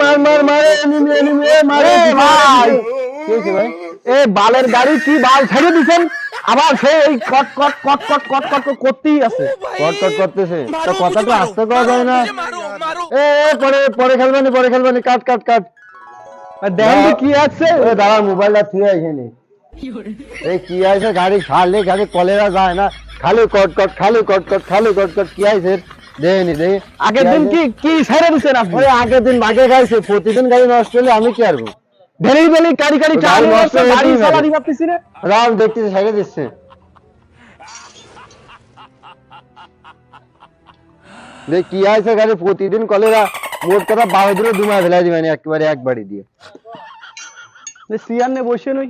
মার মার মার মার ভাই। এ বালের গাড়ি কি বাল ছেড়ে দিছেন? আবার সে এই কট কট কট কট কট কট করতেই আছে। কট কট করতেছে। তো কথা তো আস্তে করা যায় না। এ এ, পরে পরে খেলবানি পরে খেলবানি। কাট কাট কাট। দেখেন কি আছে? এ দাঁড়া মোবাইলটা থুয়ে এখানে। এই কি আছে? গাড়ি খালে গাড়ি কলেরা যায় না। খালি কট কট খালি কট কট খালি কট কট। কি আছে? দেয়নি দেই। আগের দিন কি কি ছেড়ে দিছেন আপনি? ওরে আগের দিন মাকে খাইছে প্রতিদিন গাড়ি নষ্ট হলে আমি কি আরবো ভেলি ভেলি গাড়ি গাড়ি গাড়ি চালানো নষ্ট হচ্ছে, হয়ে গাড়ি যাবে। চালাতে পারতেছি না রাম দেখতেছে ছেড়ে দিচ্ছে। দেখ কি আছে গাড়ি প্রতিদিন কলেরা মোট কথা বারো দিনে দুমায় ফেলাই দিবেন একবারে একবারই দিয়ে। সিয়ার নে বসে নই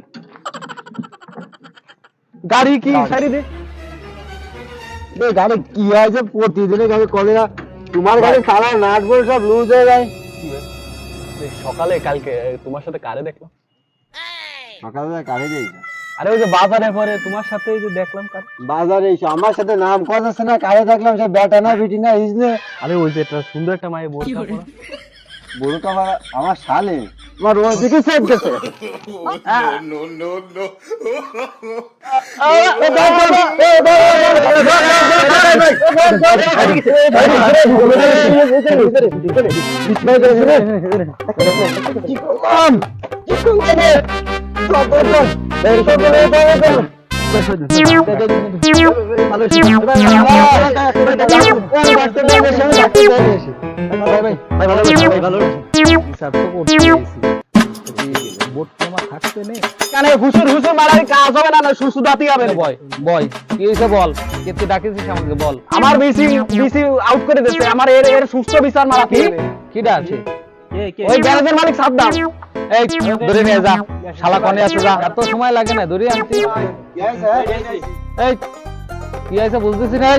গাড়ি কি গাড়ি। সারি দে। দেখ গাড়ি কি প্রতিদিনে গাড়ি কলেরা তোমার গাড়ি সারা নাট বল সব লুজ হয়ে যায়। সকালে কালকে তোমার সাথে কারে দেখলাম? সকালবেলা কারে দিয়েছে আরে ওই যে বাজারে পরে তোমার সাথে যে দেখলাম কার। বাজারে এসে আমার সাথে নাম কথা না কারে দেখলাম সে বেটা না বিটি না ইজনে আরে ওই যে একটা সুন্দর একটা বোন বড় আমার আমার শালে। তোমার রোজ দিকে সেট গেছে হবে না না সুসু দাতি হবে বয় নিয়ে যা শালা কনে আছে এত সময় লাগে না ধরে আনছি কি আছে বুঝতেছি না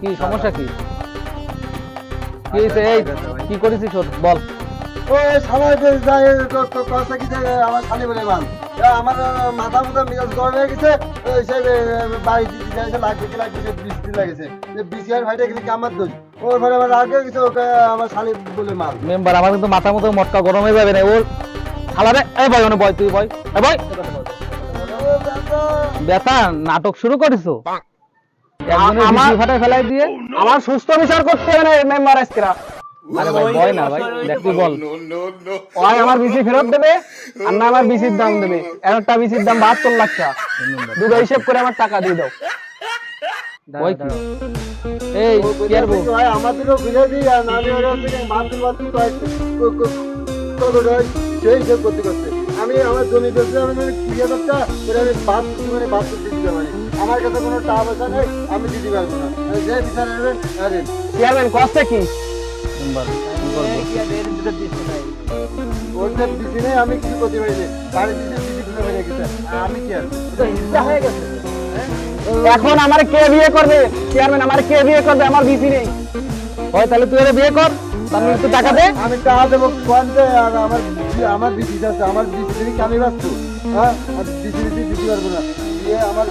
কি? সমস্যা কি কি এই? কি করেছিস ওর? বল। ওই সবাই বেশ যায় তো তো কথা কি যায় আমার খালি বলে মান আমার আহ, মাথা মিজাজ গরম হয়ে গেছে সে বাড়ি দিতে যাইছে লাগবে কি বৃষ্টি লাগেছে। যে বৃষ্টি ভাইটা গেলে আমার দোষ? ওর পরে আমার আগে গেছে ওকে আমার শালি বলে মাল মেম্বার আমার কিন্তু মাথা মতো মটকা গরম হয়ে যাবে না। ওর খালারে বয় বয় তুই বয় বয় নাটক শুরু করেছ? আমার- ফেলাই দিয়ে। আমার সুস্থ বিচার করতে হবে না মেম্বার আজকেরা আরে ভাই বয় না ভাই দেখ তুই বল। ওই আমার বিসি ফেরত দেবে আর না আমার বিসির দাম দেবে। একটা বিসির দাম বাহাত্তর লাখ টাকা। দুটো হিসেব করে আমার টাকা দিয়ে দাও। বয় কি? এই কি আর বল? আমাদেরও বুঝে দিই আর নানি ওরা থেকে বাতুল বাতুল কয় সেই সব করতে করতে। আমি আমার জমি বেঁচে আমি মানে আমি বাদ মানে বাদ দিতে দিতে পারি। আমার কাছে কোনো টাকা পয়সা নেই আমি দিতে পারব না। যে বিচার নেবেন চেয়ারম্যান কষ্টে কি? মেম্বার কি করব ওর দিদি নেই আমি কিছু করতে পারি না বাড়ি দিতে দিদি খুলে বেড়ে গেছে। আমি কি আর? হিংসা হয়ে গেছে। এখন আমার কে বিয়ে করবে? চেয়ারম্যান আমার কে বিয়ে করবে? আমার বিসি নেই। হয় তাহলে তুই বিয়ে কর। তার মানে তুই টাকা দে। আমি টাকা দেবো আর আমার আমার আছে। আমার আমি বাঁচবো? হ্যাঁ? দিতে পারব না। আমার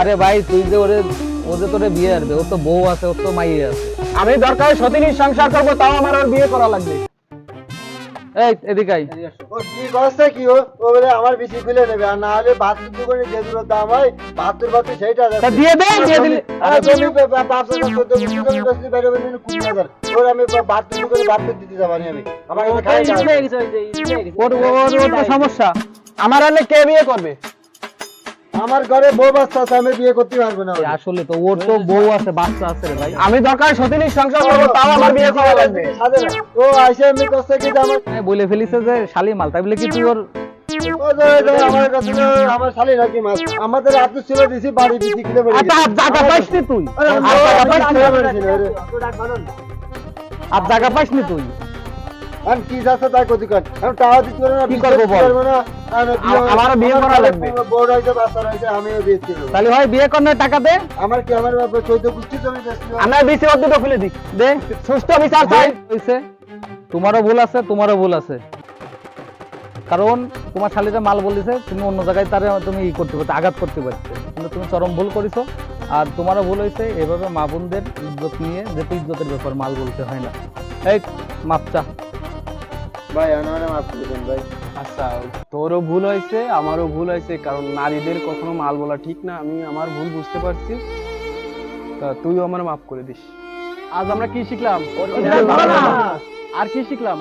আরে ভাই তুই যে ওরে ও যে তোরে বিয়ে আসবে ওর তো বউ আছে ওর তো মাইয়ে আছে। আমি দরকার সতীনীর সংসার করব তাও আমার ওর বিয়ে করা লাগবে। এই এদিকে আই ও কি করছে কি? ও ও বলে আমার বিসি খুলে নেবে আর না হলে বাহাত্তর দোকানে যে দুটো দাম হয় বাহাত্তর বাহাত্তর সেইটা তা দিয়ে দে দিয়ে দিলি। জমি পে- পে- পাঁচ হাজার চোদ্দ কোটি জমি বেচতে বাইরে বেরোবে কুড়ি হাজার ওর আমি বা- দোকানে বাহাত্তর দিতে যাবানি আমি। আমার ওর ওর ওর সমস্যা। আমার হলে কে বিয়ে করবে? আমার ঘরে বউ বাচ্চা আছে আমি বিয়ে করতে পারব না আসলে তো ওর তো বউ আছে বাচ্চা আছে রে ভাই আমি দরকার সতীনীর সংসার করব তাও আমার বিয়ে করা লাগবে ও আইসে এমনি করছে কি আমার বলে ফেলিছে যে শালি মাল তাই বলে কি তুই ওর আমার কাছে আমার শালি নাকি মাছ আমাদের আপনি ছিল দিছি বাড়ি দিছি কিনে বেরিয়ে আচ্ছা আর জায়গা পাইসনি তুই আরে আমি জায়গা আমি আরে। পাইসনি তুই কি যাচ্ছে তাই আমি টাকা দিতে পারব না কি করব বল? না। বিয়ে- আমারও বিয়ে করা লাগবে। বড় বাচ্চা হয়েছে আমিও বিয়ে করব তাহলে ভাই বিয়ে টাকা দে। আমার কি আমার হবে? আমার বিসি দুটো খুলে দিক দে সুস্থ বিচার চাই। হইছে তোমারও ভুল আছে তোমারও ভুল আছে। কারণ তোমার শালিটা মাল বলিছে তুমি অন্য জায়গায় তারে তুমি ই করতে পারতে আঘাত করতে পারছ কিন্তু তুমি চরম ভুল করেছ। আর তোমারও ভুল হয়েছে এভাবে মা বোনদের ইজ্জত নিয়ে যেতে ইজ্জতের ব্যাপার মাল বলতে হয় না। এই মাপচা। ভাই আমার মাফ করে দেন ভাই। আচ্ছা তোরও ভুল হয়েছে আমারও ভুল হয়েছে কারণ নারীদের কখনো মাল বলা ঠিক না। আমি আমার ভুল বুঝতে পারছি। তা তুইও আমার মাফ করে দিস। আজ আমরা কি শিখলাম? আর কি শিখলাম?